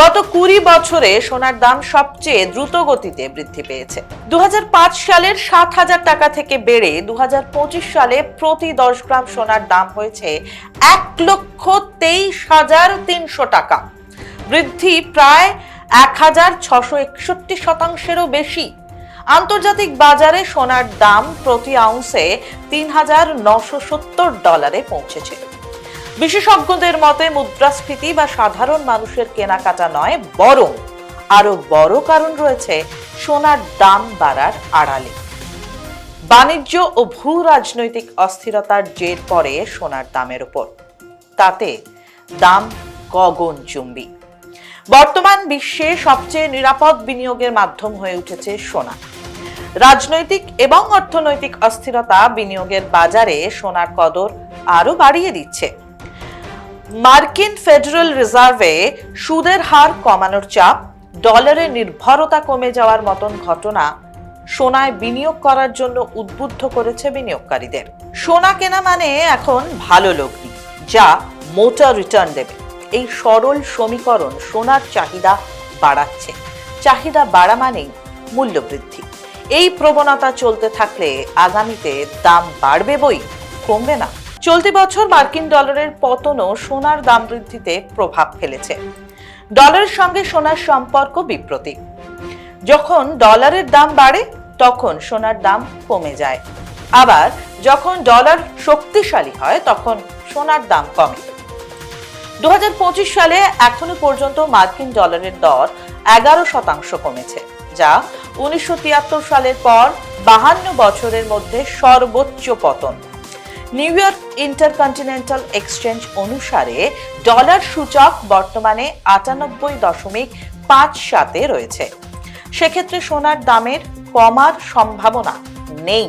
গত কুড়ি বছরে সোনার দাম সবচেয়ে দ্রুত গতিতে বৃদ্ধি পেয়েছে। দু হাজার পাঁচ সালের সাত হাজার টাকা থেকে বেড়ে দু হাজার পঁচিশ সালে প্রতি দশ গ্রাম সোনার দাম হয়েছে এক লক্ষ তেইশ হাজার তিনশো টাকা। বৃদ্ধি প্রায় এক হাজার ছশো একষট্টি শতাংশেরও বেশি। আন্তর্জাতিক বাজারে সোনার দাম প্রতি আউন্সে তিন হাজার নশো সত্তর ডলারে পৌঁছেছে বিশেষজ্ঞদের মতে, মুদ্রাস্ফীতি বা সাধারণ মানুষের কেনাকাটা নয়, বরং আরও বড় কারণ রয়েছে সোনার দাম বাড়ার আড়ালে। বাণিজ্য ও ভূ রাজনৈতিক অস্থিরতার জের পড়ে সোনার দামের উপর। তাতে দাম গগনচুম্বী বর্তমান বিশ্বে সবচেয়ে নিরাপদ বিনিয়োগের মাধ্যম হয়ে উঠেছে সোনা। রাজনৈতিক এবং অর্থনৈতিক অস্থিরতা বিনিয়োগের বাজারে সোনার কদর আরও বাড়িয়ে দিচ্ছে। মার্কিন ফেডারেল রিজার্ভে সুদের হার কমানোর চাপ ডলারের নির্ভরতা কমে যাওয়ার মতন ঘটনা সোনায় বিনিয়োগ করার জন্য উদ্বুদ্ধ করেছে বিনিয়োগকারীদের। সোনা কেনা মানে এখন ভালো লগ্নি, যা মোটা রিটার্ন দেবে। এই সরল সমীকরণ সোনার চাহিদা বাড়াচ্ছে। চাহিদা বাড়া মানেই মূল্য বৃদ্ধি এই প্রবণতা চলতে থাকলে আগামীতে দাম বাড়বে বই কমবে না। চলতি বছর মার্কিন ডলারের পতনও সোনার দাম বৃদ্ধিতে প্রভাব ফেলেছে। ডলারের সঙ্গে সোনার সম্পর্ক বিপ্রতীক যখন ডলারের দাম বাড়ে, তখন সোনার দাম কমে যায়। আবার যখন ডলার শক্তিশালী হয়, তখন সোনার দাম কমে। দু হাজার পঁচিশ সালে এখনও পর্যন্ত মার্কিন ডলারের দর এগারো শতাংশ কমেছে, যা উনিশশো তিয়াত্তর সালের পর বাহান্ন বছরের মধ্যে সর্বোচ্চ পতন। নিউ ইয়র্ক ইন্টারকন্টিনেন্টাল এক্সচেঞ্জ অনুসারে ডলার সূচক বর্তমানে আটানব্বই দশমিক পাঁচ সাতে রয়েছে। সেক্ষেত্রে সোনার দামের কমার সম্ভাবনা নেই।